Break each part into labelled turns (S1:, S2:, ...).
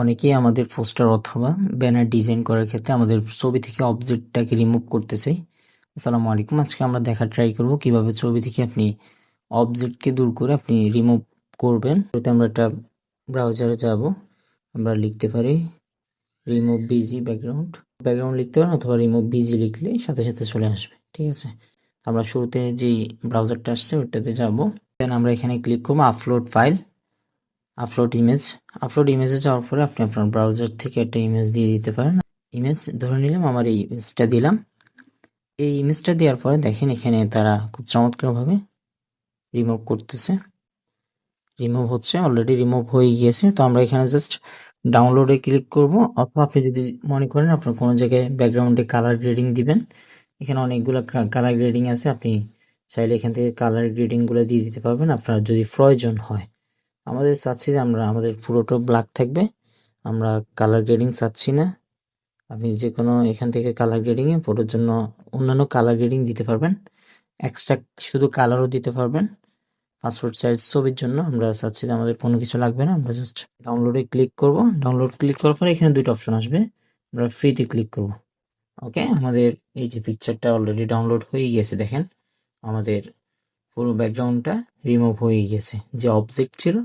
S1: অনেকেই আমাদের পোস্টার অথবা ব্যানার ডিজাইন করার ক্ষেত্রে আমাদের ছবি থেকে অবজেক্টটাকে রিমুভ করতে চাই আসসালামু আলাইকুম, আজকে আমরা দেখার ট্রাই করব কীভাবে ছবি থেকে আপনি অবজেক্টকে দূর করে আপনি রিমুভ করবেন। শুরুতে আমরা একটা ব্রাউজারে যাব, আমরা লিখতে পারি রিমুভ বিজি ব্যাকগ্রাউন্ড ব্যাকগ্রাউন্ড লিখতে পারেন অথবা রিমুভ বিজি লিখলে সাথে সাথে চলে আসবে, ঠিক আছে? আমরা শুরুতে যেই ব্রাউজারটা আসছে ওটাতে যাব। দেন আমরা এখানে ক্লিক করব upload file upload image upload ইমেজে যাওয়ার পরে আপনি আপনার ব্রাউজার থেকে একটা ইমেজ দিয়ে দিতে পারেন। ইমেজ ধরে নিলাম, আমার এই ইমেজটা দিলাম। এই ইমেজটা দেওয়ার পরে দেখেন এখানে তারা খুব চমৎকারভাবে রিমুভ করতেছে। রিমুভ হচ্ছে অলরেডি রিমুভ হয়ে গিয়েছে। তো আমরা এখানে জাস্ট ডাউনলোডে ক্লিক করব। অথবা আপনি যদি মনে করেন আপনার কোনো জায়গায় ব্যাকগ্রাউন্ডে কালার গ্রেডিং দিবেন, এখানে অনেকগুলো কালার গ্রেডিং আছে, আপনি চাইলে এখান থেকে কালার গ্রেডিংগুলো দিয়ে দিতে পারবেন। আপনার যদি প্রয়োজন হয়। আমাদের চাচ্ছি যে আমরা, আমাদের পুরোটা ব্ল্যাক থাকবে। আমরা কালার গ্রেডিং চাচ্ছি না। আপনি যে কোনো এখান থেকে কালার গ্রেডিংয়ে ফটোর জন্য অন্যান্য কালার গ্রেডিং দিতে পারবেন। এক্সট্রা শুধু কালারও দিতে পারবেন। পাসপোর্ট সাইজ ছবির জন্য আমরা চাচ্ছি যে আমাদের কোনো কিছু লাগবে না। আমরা জাস্ট ডাউনলোডে ক্লিক করব। ডাউনলোড ক্লিক করার পরে এখানে দুটো অপশন আসবে। আমরা ফ্রিতে ক্লিক করব। ওকে আমাদের এই যে পিকচারটা অলরেডি ডাউনলোড হয়ে গিয়েছে দেখেন। আমাদের পুরো ব্যাকগ্রাউন্ডটা রিমুভ হয়ে গেছে। যে অবজেক্ট ছিল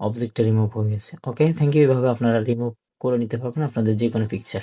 S1: অবজেক্টটা রিমুভ হয়ে গেছে। ওকে থ্যাংক ইউ এভাবে আপনারা রিমুভ করে নিতে পারবেন আপনাদের যে কোনো পিকচার